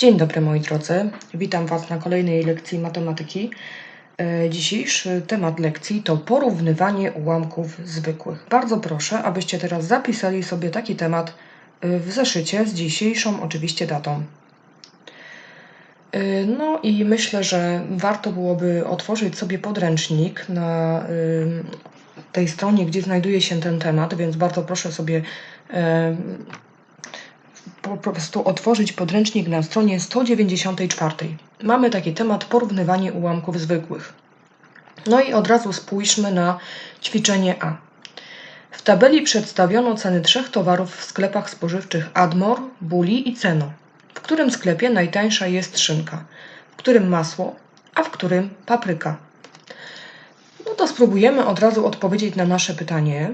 Dzień dobry moi drodzy, witam Was na kolejnej lekcji matematyki. E, Dzisiejszy temat lekcji to porównywanie ułamków zwykłych. Bardzo proszę, abyście teraz zapisali sobie taki temat e, w zeszycie z dzisiejszą oczywiście datą. E, No i myślę, że warto byłoby otworzyć sobie podręcznik na tej stronie, gdzie znajduje się ten temat, więc bardzo proszę sobie po prostu otworzyć podręcznik na stronie 194. Mamy taki temat porównywanie ułamków zwykłych. No i od razu spójrzmy na ćwiczenie A. W tabeli przedstawiono ceny trzech towarów w sklepach spożywczych Admor, Buli i Ceno. W którym sklepie najtańsza jest szynka, w którym masło, a w którym papryka. No to spróbujemy od razu odpowiedzieć na nasze pytanie.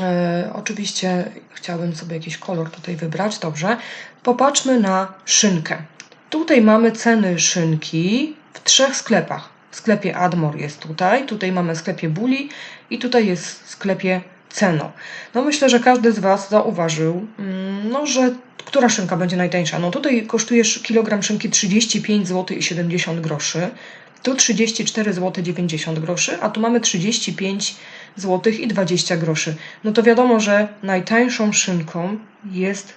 E, oczywiście chciałabym sobie jakiś kolor tutaj wybrać, dobrze. Popatrzmy na szynkę. Tutaj mamy ceny szynki w trzech sklepach. W sklepie Admor jest tutaj, tutaj mamy w sklepie Buli i tutaj jest w sklepie Ceno. No myślę, że każdy z Was zauważył, mm, no, że która szynka będzie najtańsza. No tutaj kosztuje sz- kilogram szynki 35 zł i 70 groszy. Tu 34 zł 90 groszy, a tu mamy 35 zł i 20 groszy. No to wiadomo, że najtańszą szynką jest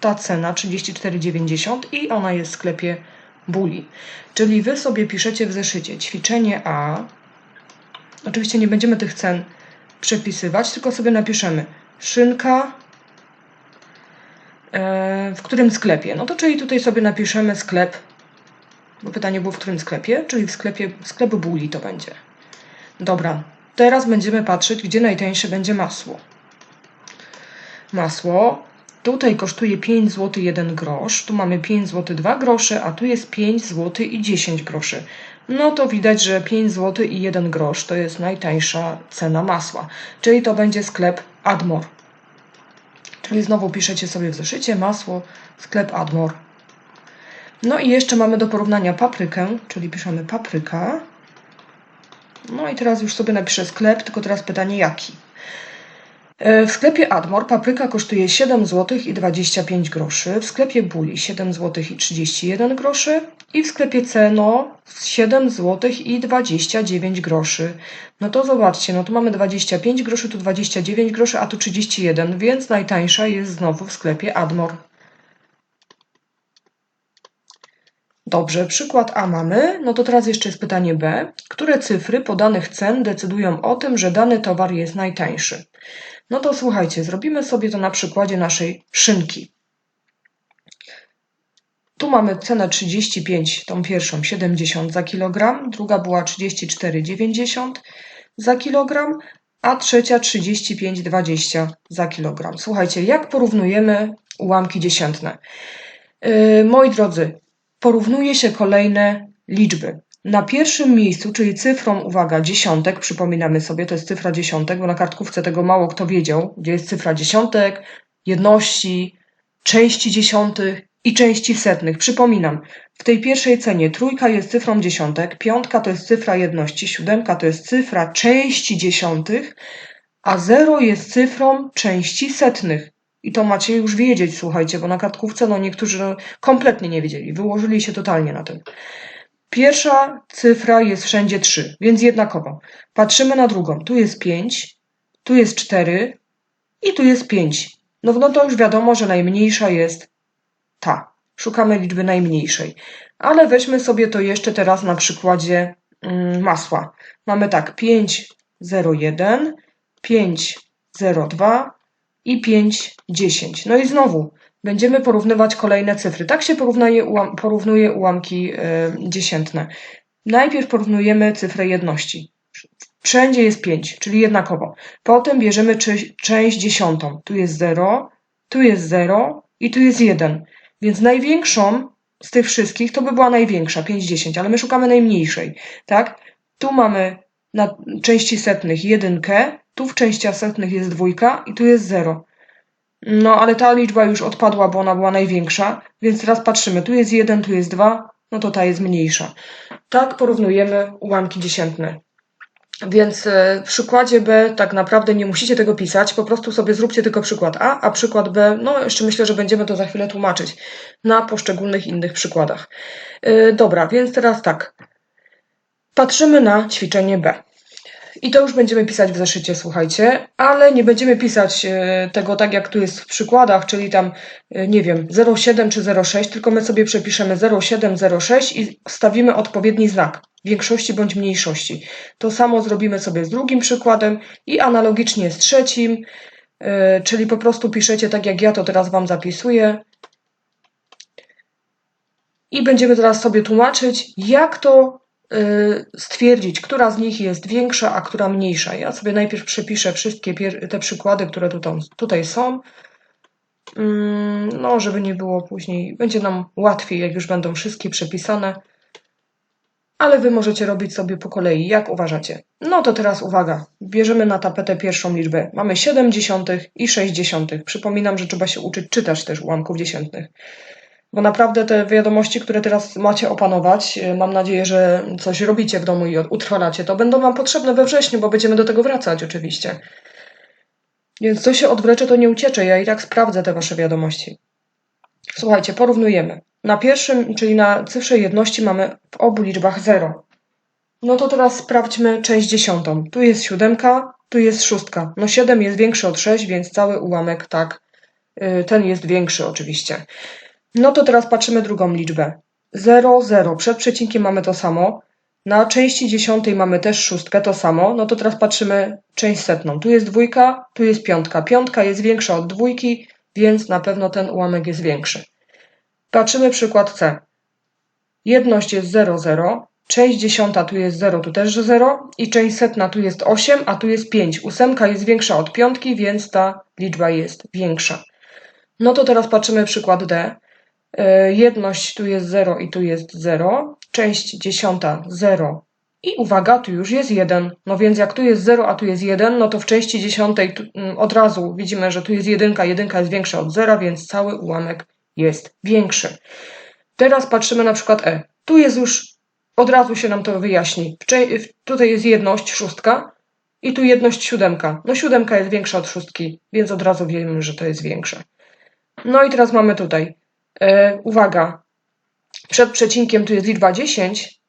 ta cena 34,90 i ona jest w sklepie Buli. Czyli wy sobie piszecie w zeszycie ćwiczenie A. Oczywiście nie będziemy tych cen przepisywać, tylko sobie napiszemy szynka e, w którym sklepie. No to czyli tutaj sobie napiszemy sklep, bo pytanie było w którym sklepie, czyli w sklepie sklep Buli to będzie. Dobra, teraz będziemy patrzeć, gdzie najtańsze będzie masło. Masło tutaj kosztuje 5 zł 1 grosz, tu mamy 5 zł 2 grosze, a tu jest 5 zł i 10 groszy. No to widać, że 5 zł i 1 grosz to jest najtańsza cena masła, czyli to będzie sklep Admor. Czyli znowu piszecie sobie w zeszycie masło, sklep Admor. No i jeszcze mamy do porównania paprykę, czyli piszemy papryka. No i teraz już sobie napiszę sklep, tylko teraz pytanie jaki. E, W sklepie Admor papryka kosztuje 7 zł i 25 groszy, w sklepie Buli 7 zł i 31 groszy i w sklepie Ceno 7 zł i 29 groszy. No to zobaczcie, no tu mamy 25 groszy, tu 29 groszy, a tu 31, więc najtańsza jest znowu w sklepie Admor. Dobrze, przykład A mamy. No to teraz jeszcze jest pytanie B. Które cyfry podanych cen decydują o tym, że dany towar jest najtańszy? No to słuchajcie, zrobimy sobie to na przykładzie naszej szynki. Tu mamy cenę 35, tą pierwszą 70 za kilogram, druga była 34,90 za kilogram, a trzecia 35,20 za kilogram. Słuchajcie, jak porównujemy ułamki dziesiętne? Yy, moi drodzy, porównuje się kolejne liczby. Na pierwszym miejscu, czyli cyfrą, uwaga, dziesiątek, przypominamy sobie, to jest cyfra dziesiątek, bo na kartkówce tego mało kto wiedział, gdzie jest cyfra dziesiątek, jedności, części dziesiątych i części setnych. Przypominam, w tej pierwszej cenie trójka jest cyfrą dziesiątek, piątka to jest cyfra jedności, siódemka to jest cyfra części dziesiątych, a zero jest cyfrą części setnych. I to macie już wiedzieć, słuchajcie, bo na kartkówce no niektórzy kompletnie nie wiedzieli, wyłożyli się totalnie na tym. Pierwsza cyfra jest wszędzie 3, więc jednakowo. Patrzymy na drugą. Tu jest 5, tu jest 4 i tu jest 5. No, no to już wiadomo, że najmniejsza jest ta. Szukamy liczby najmniejszej. Ale weźmy sobie to jeszcze teraz na przykładzie mm, masła. Mamy tak 5,01, 5,02 i 5,10. No i znowu będziemy porównywać kolejne cyfry. Tak się porównuje, ułam, porównuje ułamki y, dziesiętne. Najpierw porównujemy cyfrę jedności. Wszędzie jest 5, czyli jednakowo. Potem bierzemy czy, część dziesiątą. Tu jest 0, tu jest 0 i tu jest 1. Więc największą z tych wszystkich to by była największa, 5, 10, ale my szukamy najmniejszej, tak? Tu mamy na części setnych jedynkę, tu w częściach setnych jest dwójka i tu jest 0. No, ale ta liczba już odpadła, bo ona była największa, więc teraz patrzymy, tu jest 1, tu jest 2, no to ta jest mniejsza. Tak porównujemy ułamki dziesiętne. Więc e, w przykładzie B tak naprawdę nie musicie tego pisać, po prostu sobie zróbcie tylko przykład A, a przykład B, no jeszcze myślę, że będziemy to za chwilę tłumaczyć na poszczególnych innych przykładach. E, dobra, więc teraz tak. Patrzymy na ćwiczenie B. I to już będziemy pisać w zeszycie, słuchajcie, ale nie będziemy pisać e, tego tak, jak tu jest w przykładach, czyli tam, e, nie wiem, 07 czy 06, tylko my sobie przepiszemy 07, 06 i stawimy odpowiedni znak większości bądź mniejszości. To samo zrobimy sobie z drugim przykładem i analogicznie z trzecim, e, czyli po prostu piszecie tak, jak ja to teraz Wam zapisuję. I będziemy teraz sobie tłumaczyć, jak to stwierdzić, która z nich jest większa, a która mniejsza. Ja sobie najpierw przepiszę wszystkie te przykłady, które tutaj są. Mm, no, żeby nie było później, będzie nam łatwiej, jak już będą wszystkie przepisane. Ale Wy możecie robić sobie po kolei, jak uważacie. No to teraz uwaga, bierzemy na tapetę pierwszą liczbę. Mamy 7 dziesiątych i 6 dziesiątych. Przypominam, że trzeba się uczyć czytać też ułamków dziesiętnych bo naprawdę te wiadomości, które teraz macie opanować, y, mam nadzieję, że coś robicie w domu i utrwalacie, to będą Wam potrzebne we wrześniu, bo będziemy do tego wracać oczywiście. Więc co się odwlecze, to nie uciecze. Ja i tak sprawdzę te Wasze wiadomości. Słuchajcie, porównujemy. Na pierwszym, czyli na cyfrze jedności mamy w obu liczbach 0. No to teraz sprawdźmy część dziesiątą. Tu jest siódemka, tu jest szóstka. No 7 jest większy od 6, więc cały ułamek tak, y, ten jest większy oczywiście. No to teraz patrzymy drugą liczbę. 0, 0. Przed przecinkiem mamy to samo. Na części dziesiątej mamy też szóstkę, to samo. No to teraz patrzymy część setną. Tu jest dwójka, tu jest piątka. Piątka jest większa od dwójki, więc na pewno ten ułamek jest większy. Patrzymy przykład C. Jedność jest 0, 0. Część dziesiąta tu jest 0, tu też 0. I część setna tu jest 8, a tu jest 5. Ósemka jest większa od piątki, więc ta liczba jest większa. No to teraz patrzymy przykład D. E, jedność tu jest 0 i tu jest 0. Część dziesiąta 0. I uwaga, tu już jest 1. No więc jak tu jest 0, a tu jest 1, no to w części dziesiątej mm, od razu widzimy, że tu jest 1, 1 jest większa od 0, więc cały ułamek jest większy. Teraz patrzymy na przykład E. Tu jest już, od razu się nam to wyjaśni. Tutaj jest jedność, szóstka i tu jedność, siódemka. No siódemka jest większa od szóstki, więc od razu wiemy, że to jest większe. No i teraz mamy tutaj E, uwaga, przed przecinkiem tu jest liczba 10,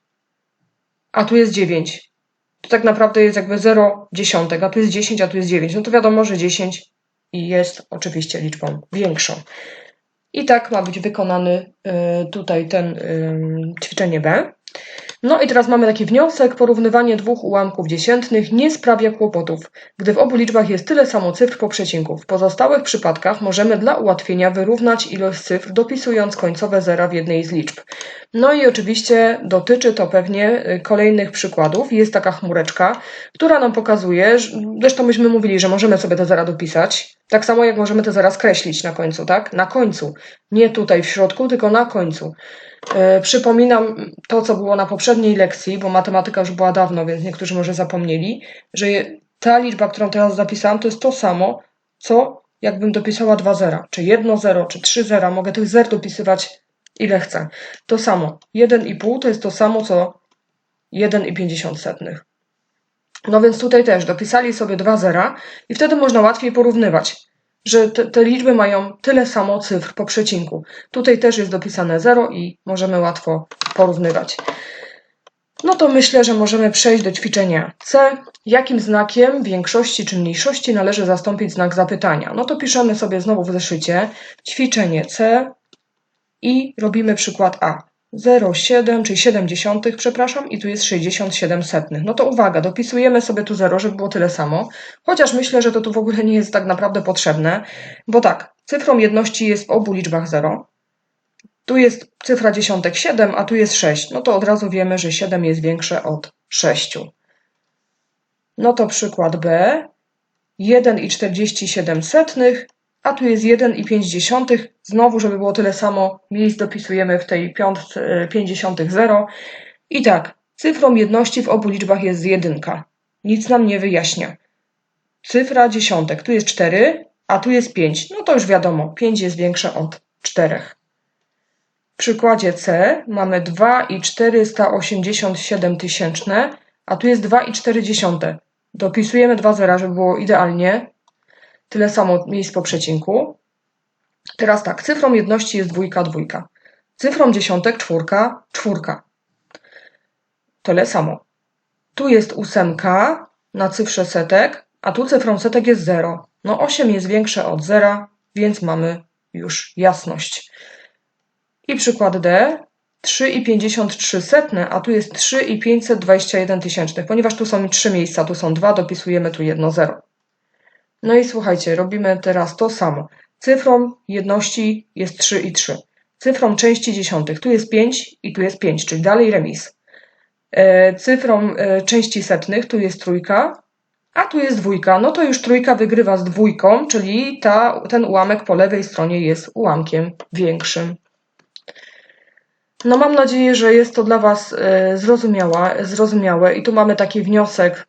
a tu jest 9. To tak naprawdę jest jakby 0 dziesiątek, a tu jest 10, a tu jest 9. No to wiadomo, że 10 jest oczywiście liczbą większą. I tak ma być wykonany e, tutaj ten ćwiczenie B. No i teraz mamy taki wniosek. Porównywanie dwóch ułamków dziesiętnych nie sprawia kłopotów, gdy w obu liczbach jest tyle samo cyfr po przecinku. W pozostałych przypadkach możemy dla ułatwienia wyrównać ilość cyfr, dopisując końcowe zera w jednej z liczb. No i oczywiście dotyczy to pewnie y, kolejnych przykładów. Jest taka chmureczka, która nam pokazuje, zresztą myśmy mówili, że możemy sobie te zera dopisać, tak samo jak możemy te zera skreślić na końcu, tak? Na końcu. Nie tutaj w środku, tylko na końcu. E, przypominam to, co było na poprzedniej lekcji, bo matematyka już była dawno, więc niektórzy może zapomnieli, że ta liczba, którą teraz zapisałam, to jest to samo, co jakbym dopisała dwa zera, czy jedno zero, czy trzy zera. Mogę tych zer dopisywać ile chcę. To samo. 1,5 to jest to samo, co 1,50. No więc tutaj też dopisali sobie dwa zera i wtedy można łatwiej porównywać że te, te, liczby mają tyle samo cyfr po przecinku. Tutaj też jest dopisane 0 i możemy łatwo porównywać. No to myślę, że możemy przejść do ćwiczenia C. Jakim znakiem większości czy mniejszości należy zastąpić znak zapytania? No to piszemy sobie znowu w zeszycie ćwiczenie C i robimy przykład A. 0,7, czyli 70, przepraszam, i tu jest 67 setnych. No to uwaga, dopisujemy sobie tu 0, żeby było tyle samo, chociaż myślę, że to tu w ogóle nie jest tak naprawdę potrzebne, bo tak, cyfrą jedności jest w obu liczbach 0. Tu jest cyfra dziesiątek 7, a tu jest 6. No to od razu wiemy, że 7 jest większe od 6. No to przykład B. 1,47 setnych a tu jest 1,5. Znowu, żeby było tyle samo miejsc, dopisujemy w tej piątce 50 0. I tak, cyfrą jedności w obu liczbach jest jedynka. Nic nam nie wyjaśnia. Cyfra dziesiątek, tu jest 4, a tu jest 5. No to już wiadomo, 5 jest większe od 4. W przykładzie C mamy 2 i 487 tysięczne, a tu jest 2,4. Dopisujemy dwa zera, żeby było idealnie. Tyle samo miejsc po przecinku. Teraz tak, cyfrą jedności jest dwójka, dwójka. Cyfrą dziesiątek czwórka, czwórka. Tyle samo. Tu jest ósemka na cyfrze setek, a tu cyfrą setek jest 0. No 8 jest większe od 0, więc mamy już jasność. I przykład D. 3,53 setne, a tu jest 3,521 tysięcznych. Ponieważ tu są trzy miejsca, tu są dwa, dopisujemy tu jedno 0. No i słuchajcie, robimy teraz to samo. Cyfrą jedności jest 3 i 3. Cyfrą części dziesiątych tu jest 5 i tu jest 5, czyli dalej remis. E, cyfrą e, części setnych tu jest trójka, a tu jest dwójka. No to już trójka wygrywa z dwójką, czyli ta, ten ułamek po lewej stronie jest ułamkiem większym. No mam nadzieję, że jest to dla Was e, zrozumiałe i tu mamy taki wniosek,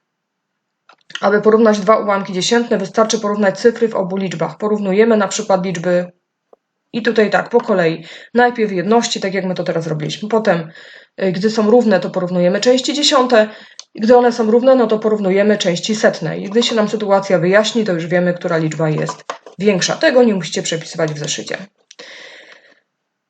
aby porównać dwa ułamki dziesiętne, wystarczy porównać cyfry w obu liczbach. Porównujemy na przykład liczby i tutaj tak, po kolei. Najpierw jedności, tak jak my to teraz robiliśmy. Potem, y, gdy są równe, to porównujemy części dziesiąte. Gdy one są równe, no to porównujemy części setne. I gdy się nam sytuacja wyjaśni, to już wiemy, która liczba jest większa. Tego nie musicie przepisywać w zeszycie.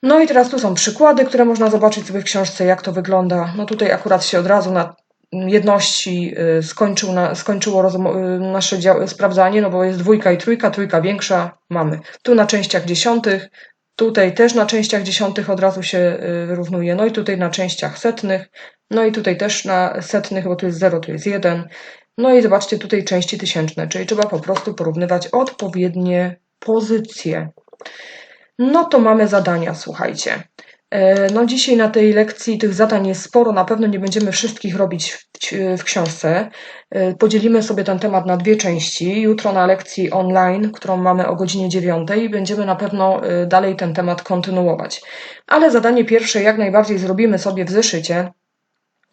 No i teraz tu są przykłady, które można zobaczyć sobie w książce, jak to wygląda. No tutaj akurat się od razu na jedności y, skończył na, skończyło y, nasze sprawdzanie, no bo jest dwójka i trójka, trójka większa mamy. Tu na częściach dziesiątych, tutaj też na częściach dziesiątych od razu się wyrównuje, no i tutaj na częściach setnych, no i tutaj też na setnych, bo tu jest 0, tu jest 1. No i zobaczcie tutaj części tysięczne, czyli trzeba po prostu porównywać odpowiednie pozycje. No to mamy zadania, słuchajcie. E, no dzisiaj na tej lekcji tych zadań jest sporo, na pewno nie będziemy wszystkich robić w, książce. E, podzielimy sobie ten temat na dwie części. Jutro na lekcji online, którą mamy o godzinie 9, będziemy na pewno e, dalej ten temat kontynuować. Ale zadanie pierwsze jak najbardziej zrobimy sobie w zeszycie.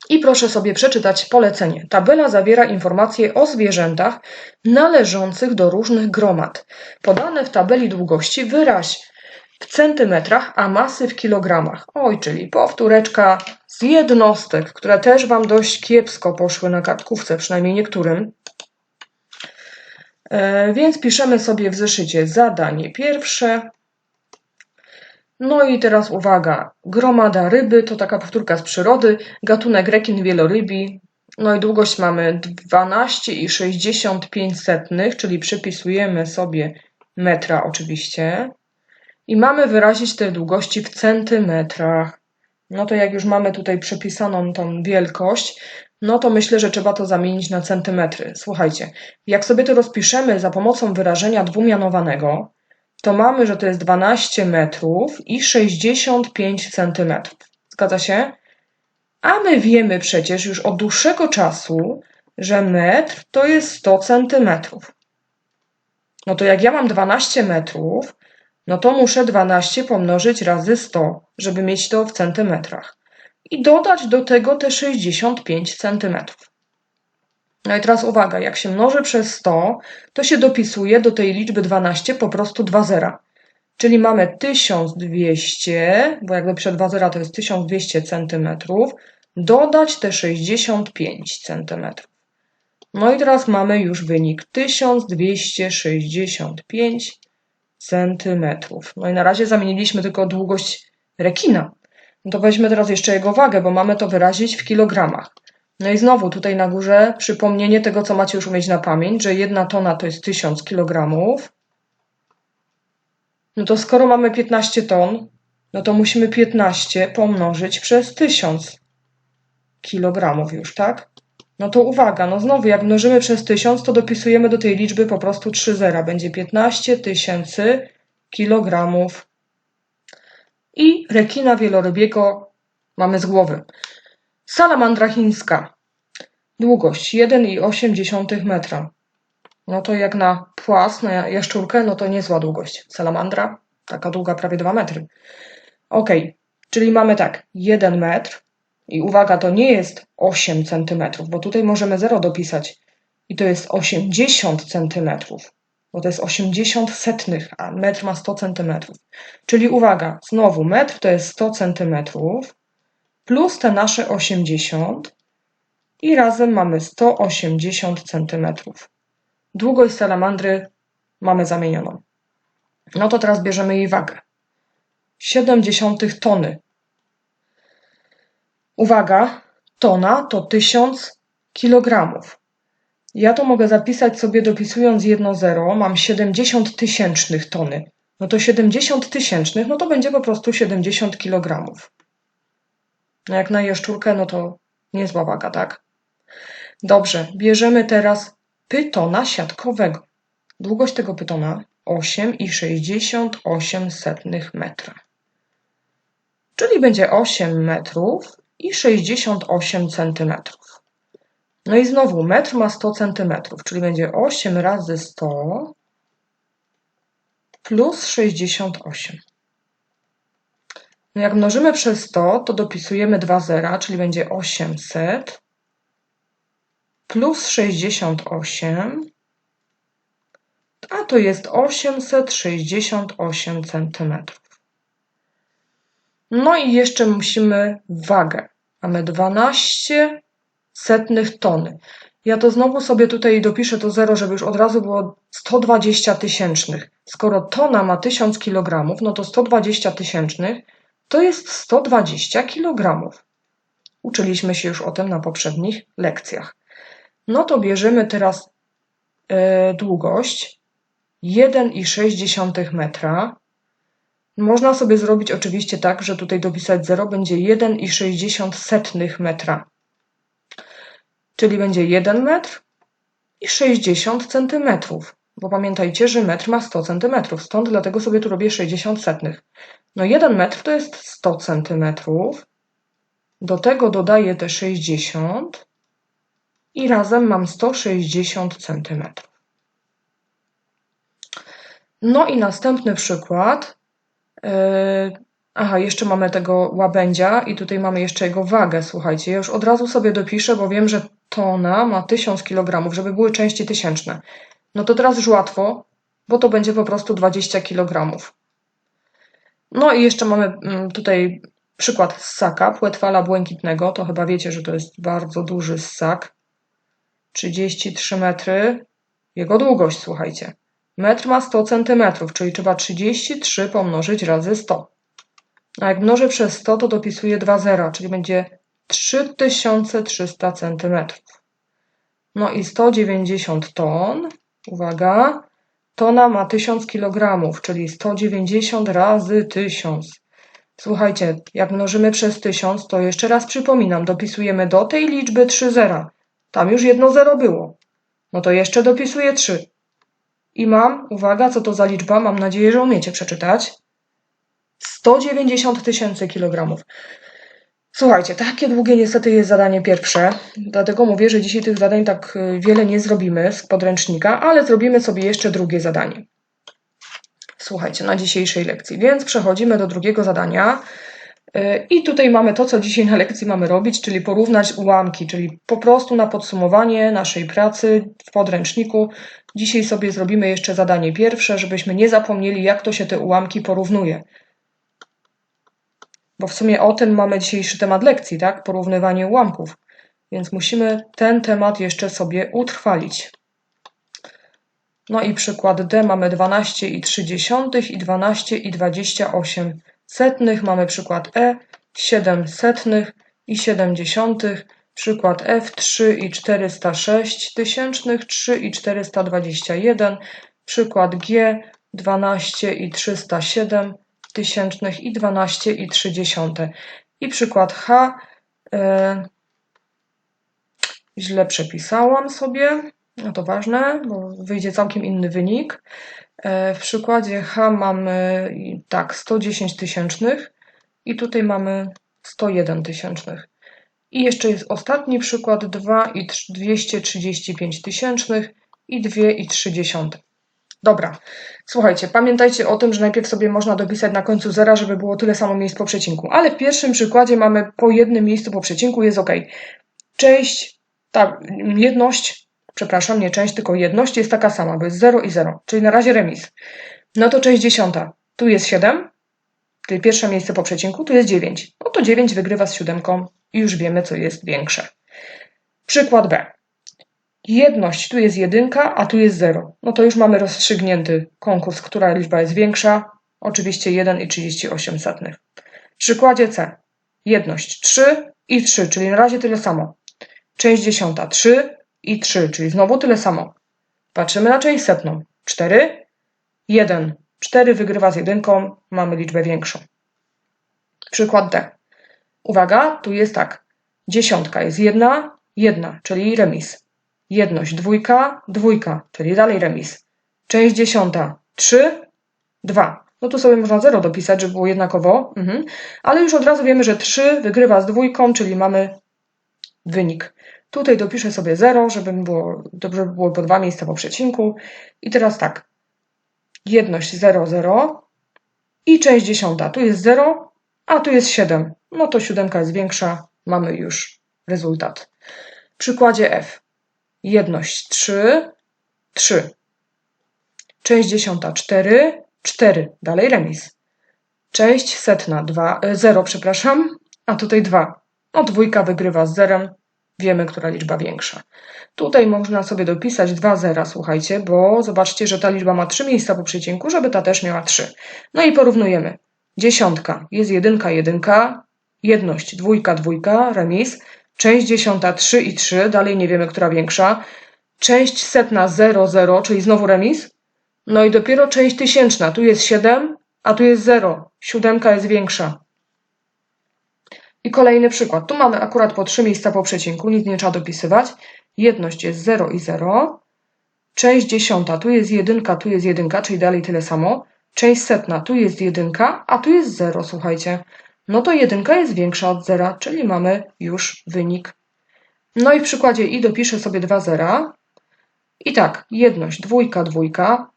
I proszę sobie przeczytać polecenie. Tabela zawiera informacje o zwierzętach należących do różnych gromad. Podane w tabeli długości wyraź w centymetrach, a masy w kilogramach. Oj, czyli powtóreczka z jednostek, które też Wam dość kiepsko poszły na kartkówce, przynajmniej niektórym. E, więc piszemy sobie w zeszycie zadanie pierwsze. No i teraz uwaga, gromada ryby, to taka powtórka z przyrody, gatunek rekin wielorybi. No i długość mamy 12,65, czyli przypisujemy sobie metra oczywiście i mamy wyrazić te długości w centymetrach. No to jak już mamy tutaj przepisaną tą wielkość, no to myślę, że trzeba to zamienić na centymetry. Słuchajcie, jak sobie to rozpiszemy za pomocą wyrażenia dwumianowanego, to mamy, że to jest 12 metrów i 65 centymetrów. Zgadza się? A my wiemy przecież już od dłuższego czasu, że metr to jest 100 centymetrów. No to jak ja mam 12 metrów, no to muszę 12 pomnożyć razy 100, żeby mieć to w centymetrach. I dodać do tego te 65 centymetrów. No i teraz uwaga, jak się mnoży przez 100, to się dopisuje do tej liczby 12 po prostu 2 zera. Czyli mamy 1200, bo jak dopiszę 2 zera to jest 1200 centymetrów, dodać te 65 centymetrów. No i teraz mamy już wynik 1265 centymetrów. No i na razie zamieniliśmy tylko długość rekina. No to weźmy teraz jeszcze jego wagę, bo mamy to wyrazić w kilogramach. No i znowu tutaj na górze przypomnienie tego, co macie już umieć na pamięć, że jedna tona to jest 1000 kilogramów. No to skoro mamy 15 ton, no to musimy 15 pomnożyć przez 1000 kilogramów już, tak? No to uwaga, no znowu jak mnożymy przez 1000, to dopisujemy do tej liczby po prostu 3 zera. Będzie 15 tysięcy kilogramów. I rekina wielorybiego mamy z głowy. Salamandra chińska. Długość 1,8 metra. No to jak na płas, na jaszczurkę, no to niezła długość. Salamandra, taka długa prawie 2 metry. Ok, czyli mamy tak, 1 metr i uwaga, to nie jest 8 cm, bo tutaj możemy 0 dopisać. I to jest 80 cm, bo to jest 80 setnych, a metr ma 100 cm. Czyli uwaga, znowu metr to jest 100 cm plus te nasze 80 i razem mamy 180 cm. Długość salamandry mamy zamienioną. No to teraz bierzemy jej wagę. 0,7 tony. Uwaga, tona to 1000 kg. Ja to mogę zapisać sobie dopisując jedno zero, mam 70 tysięcznych tony. No to 70 tysięcznych, no to będzie po prostu 70 kg. No jak na jaszczurkę, no to niezła waga, tak? Dobrze, bierzemy teraz pytona siatkowego. Długość tego pytona 8,68 metra. Czyli będzie 8 metrów i 68 centymetrów. No i znowu metr ma 100 centymetrów, czyli będzie 8 razy 100 plus 68. No jak mnożymy przez 100, to dopisujemy dwa zera, czyli będzie 800 plus 68, a to jest 868 cm. No i jeszcze musimy wagę. Mamy 12 setnych tony. Ja to znowu sobie tutaj dopiszę to zero, żeby już od razu było 120 tysięcznych. Skoro tona ma 1000 kg, no to 120 tysięcznych to jest 120 kg. Uczyliśmy się już o tym na poprzednich lekcjach. No to bierzemy teraz e, długość 1,6 metra. Można sobie zrobić oczywiście tak, że tutaj dopisać 0 będzie 1,6 metra. Czyli będzie 1 metr i 60 centymetrów. Bo pamiętajcie, że metr ma 100 centymetrów, stąd dlatego sobie tu robię 60 setnych. No 1 metr to jest 100 centymetrów. Do tego dodaję te 60 i razem mam 160 cm. No i następny przykład. Yy, aha, jeszcze mamy tego łabędzia i tutaj mamy jeszcze jego wagę. Słuchajcie, ja już od razu sobie dopiszę, bo wiem, że tona ma 1000 kg, żeby były części tysięczne. No to teraz już łatwo, bo to będzie po prostu 20 kg. No i jeszcze mamy mm, tutaj przykład ssaka, płetwala błękitnego. To chyba wiecie, że to jest bardzo duży ssak. 33 metry. Jego długość, słuchajcie. Metr ma 100 cm, czyli trzeba 33 pomnożyć razy 100. A jak mnożę przez 100, to dopisuję 2 zera, czyli będzie 3300 cm. No i 190 ton, uwaga, tona ma 1000 kg, czyli 190 razy 1000. Słuchajcie, jak mnożymy przez 1000, to jeszcze raz przypominam, dopisujemy do tej liczby 3 zera. Tam już jedno zero było. No to jeszcze dopisuję 3. I mam, uwaga, co to za liczba? Mam nadzieję, że umiecie przeczytać. 190 tysięcy kilogramów. Słuchajcie, takie długie niestety jest zadanie pierwsze, dlatego mówię, że dzisiaj tych zadań tak y, wiele nie zrobimy z podręcznika, ale zrobimy sobie jeszcze drugie zadanie. Słuchajcie, na dzisiejszej lekcji. Więc przechodzimy do drugiego zadania. Y, I tutaj mamy to, co dzisiaj na lekcji mamy robić, czyli porównać ułamki, czyli po prostu na podsumowanie naszej pracy w podręczniku. Dzisiaj sobie zrobimy jeszcze zadanie pierwsze, żebyśmy nie zapomnieli, jak to się te ułamki porównuje. Bo w sumie o tym mamy dzisiejszy temat lekcji, tak? Porównywanie ułamków. Więc musimy ten temat jeszcze sobie utrwalić. No i przykład D mamy 12,3 i 12,28 setnych. Mamy przykład E 7 setnych i 70. Przykład F 3 i 406 tysięcznych, 3 i 421. Przykład G 12 i 307 tysięcznych i 12 i 30. I przykład H e, źle przepisałam sobie, no to ważne, bo wyjdzie całkiem inny wynik. E, w przykładzie H mamy tak 110 tysięcznych i tutaj mamy 101 tysięcznych. I jeszcze jest ostatni przykład 2 i 235 tysięcznych i 2,3. Dobra, słuchajcie, pamiętajcie o tym, że najpierw sobie można dopisać na końcu zera, żeby było tyle samo miejsc po przecinku. Ale w pierwszym przykładzie mamy po jednym miejscu po przecinku, jest ok. Część, ta jedność, przepraszam, nie część, tylko jedność jest taka sama, bo jest 0 i 0, czyli na razie remis. No to część dziesiąta. Tu jest 7, czyli pierwsze miejsce po przecinku, tu jest 9. No to 9 wygrywa z siódemką i już wiemy, co jest większe. Przykład B. Jedność, tu jest jedynka, a tu jest zero. No to już mamy rozstrzygnięty konkurs, która liczba jest większa. Oczywiście 1 i 38 setnych. W przykładzie C. Jedność 3 i 3, czyli na razie tyle samo. Część dziesiąta 3 i 3, czyli znowu tyle samo. Patrzymy na część setną. 4, 1. 4 wygrywa z jedynką, mamy liczbę większą. Przykład D. Uwaga, tu jest tak. Dziesiątka jest jedna, jedna, czyli remis. Jedność dwójka, dwójka, czyli dalej remis. Część dziesiąta trzy, dwa. No tu sobie można zero dopisać, żeby było jednakowo, mhm. ale już od razu wiemy, że 3 wygrywa z dwójką, czyli mamy wynik. Tutaj dopiszę sobie 0, żeby było, dobrze by było po dwa miejsca po przecinku. I teraz tak, jedność 0, 0 i część dziesiąta. Tu jest 0, a tu jest 7. No to siódemka jest większa, mamy już rezultat. W przykładzie F. Jedność 3, 3. Część dziesiąta 4, 4. Dalej remis. Część setna 2, 0, e, przepraszam, a tutaj 2. No dwójka wygrywa z zerem, wiemy, która liczba większa. Tutaj można sobie dopisać dwa zera, słuchajcie, bo zobaczcie, że ta liczba ma trzy miejsca po przecinku, żeby ta też miała trzy. No i porównujemy. Dziesiątka jest jedynka, jedynka, jedność, dwójka, dwójka, remis, część dziesiąta, trzy i trzy, dalej nie wiemy, która większa, część setna, zero, zero, czyli znowu remis, no i dopiero część tysięczna, tu jest siedem, a tu jest zero, siódemka jest większa. I kolejny przykład. Tu mamy akurat po trzy miejsca po przecinku, nic nie trzeba dopisywać. Jedność jest 0 i 0. Część dziesiąta, tu jest jedynka, tu jest jedynka, czyli dalej tyle samo. Część setna, tu jest jedynka, a tu jest 0, słuchajcie. No to jedynka jest większa od zera, czyli mamy już wynik. No i w przykładzie i dopiszę sobie dwa zera. I tak, jedność, dwójka, dwójka,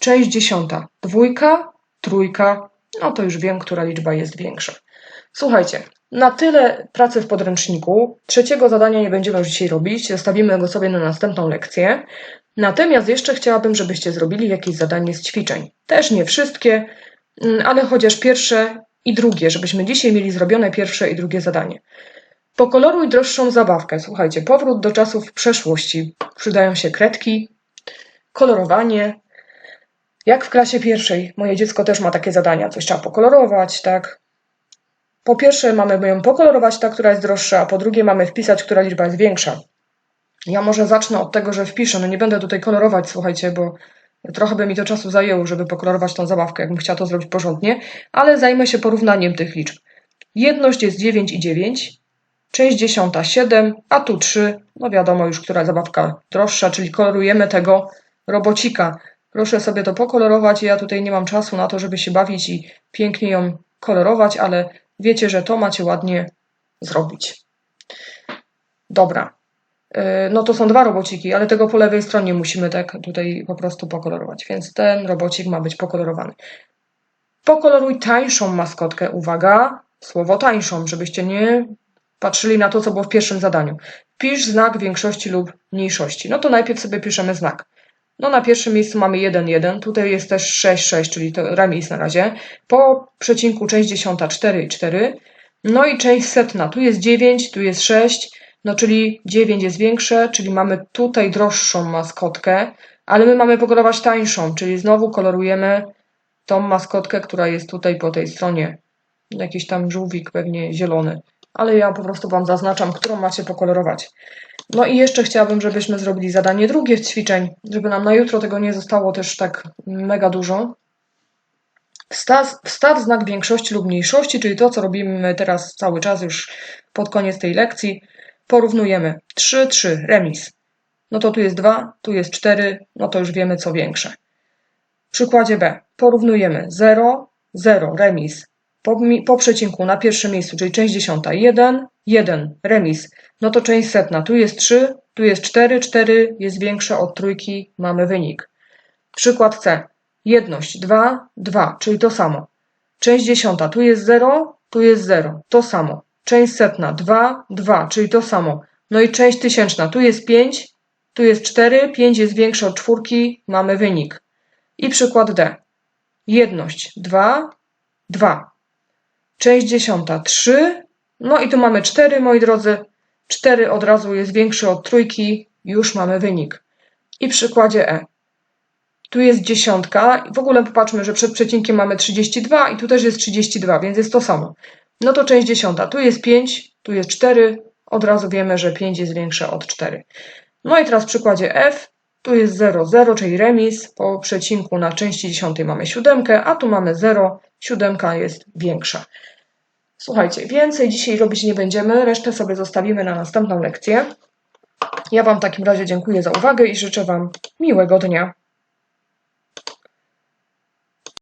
część dziesiąta, dwójka, trójka, no to już wiem, która liczba jest większa. Słuchajcie, na tyle pracy w podręczniku. Trzeciego zadania nie będziemy już dzisiaj robić, zostawimy go sobie na następną lekcję. Natomiast jeszcze chciałabym, żebyście zrobili jakieś zadanie z ćwiczeń. Też nie wszystkie, mm, ale chociaż pierwsze i drugie, żebyśmy dzisiaj mieli zrobione pierwsze i drugie zadanie. Pokoloruj droższą zabawkę. Słuchajcie, powrót do czasów przeszłości. Przydają się kredki, kolorowanie. Jak w klasie pierwszej, moje dziecko też ma takie zadania. Coś trzeba pokolorować, tak? Po pierwsze mamy ją pokolorować ta, która jest droższa, a po drugie mamy wpisać, która liczba jest większa. Ja może zacznę od tego, że wpiszę. No nie będę tutaj kolorować, słuchajcie, bo trochę by mi to czasu zajęło, żeby pokolorować tą zabawkę, jakbym chciała to zrobić porządnie, ale zajmę się porównaniem tych liczb. Jedność jest 9 i 9, część dziesiąta 7, a tu 3. No wiadomo już, która zabawka droższa, czyli kolorujemy tego robocika. Proszę sobie to pokolorować. Ja tutaj nie mam czasu na to, żeby się bawić i pięknie ją kolorować, ale wiecie, że to macie ładnie zrobić. Dobra. Y, no to są dwa robociki, ale tego po lewej stronie musimy tak tutaj po prostu pokolorować, więc ten robocik ma być pokolorowany. Pokoloruj tańszą maskotkę. Uwaga, słowo tańszą, żebyście nie patrzyli na to, co było w pierwszym zadaniu. Pisz znak większości lub mniejszości. No to najpierw sobie piszemy znak. No na pierwszym miejscu mamy 1, 1, tutaj jest też 6, 6, czyli to remis na razie. Po przecinku część dziesiąta 4 i 4. No i część setna, tu jest 9, tu jest 6, no czyli 9 jest większe, czyli mamy tutaj droższą maskotkę, ale my mamy pokolorować tańszą, czyli znowu kolorujemy tą maskotkę, która jest tutaj po tej stronie. Jakiś tam żółwik, pewnie zielony. Ale ja po prostu Wam zaznaczam, którą macie pokolorować. No i jeszcze chciałabym, żebyśmy zrobili zadanie drugie z ćwiczeń, żeby nam na jutro tego nie zostało też tak mega dużo. Wstaw, wstaw znak większości lub mniejszości, czyli to, co robimy teraz cały czas już pod koniec tej lekcji. Porównujemy 3, 3, remis. No to tu jest 2, tu jest 4, no to już wiemy, co większe. W przykładzie B porównujemy 0, 0, remis. Po, po przecinku na pierwszym miejscu, czyli część dziesiąta, 1, 1, remis no to część setna. Tu jest 3, tu jest 4, 4 jest większe od trójki, mamy wynik. Przykład C. Jedność 2, 2, czyli to samo. Część dziesiąta, tu jest 0, tu jest 0, to samo. Część setna 2, 2, czyli to samo. No i część tysięczna, tu jest 5, tu jest 4, 5 jest większe od czwórki, mamy wynik. I przykład D. Jedność 2, 2. Część dziesiąta 3, no i tu mamy 4, moi drodzy, 4 od razu jest większy od trójki, już mamy wynik. I w przykładzie E. Tu jest dziesiątka. W ogóle popatrzmy, że przed przecinkiem mamy 32 i tu też jest 32, więc jest to samo. No to część dziesiąta. Tu jest 5, tu jest 4. Od razu wiemy, że 5 jest większe od 4. No i teraz w przykładzie F. Tu jest 0, 0, czyli remis. Po przecinku na części dziesiątej mamy siódemkę, a tu mamy 0. Siódemka jest większa. Słuchajcie, więcej dzisiaj robić nie będziemy. Resztę sobie zostawimy na następną lekcję. Ja Wam w takim razie dziękuję za uwagę i życzę Wam miłego dnia.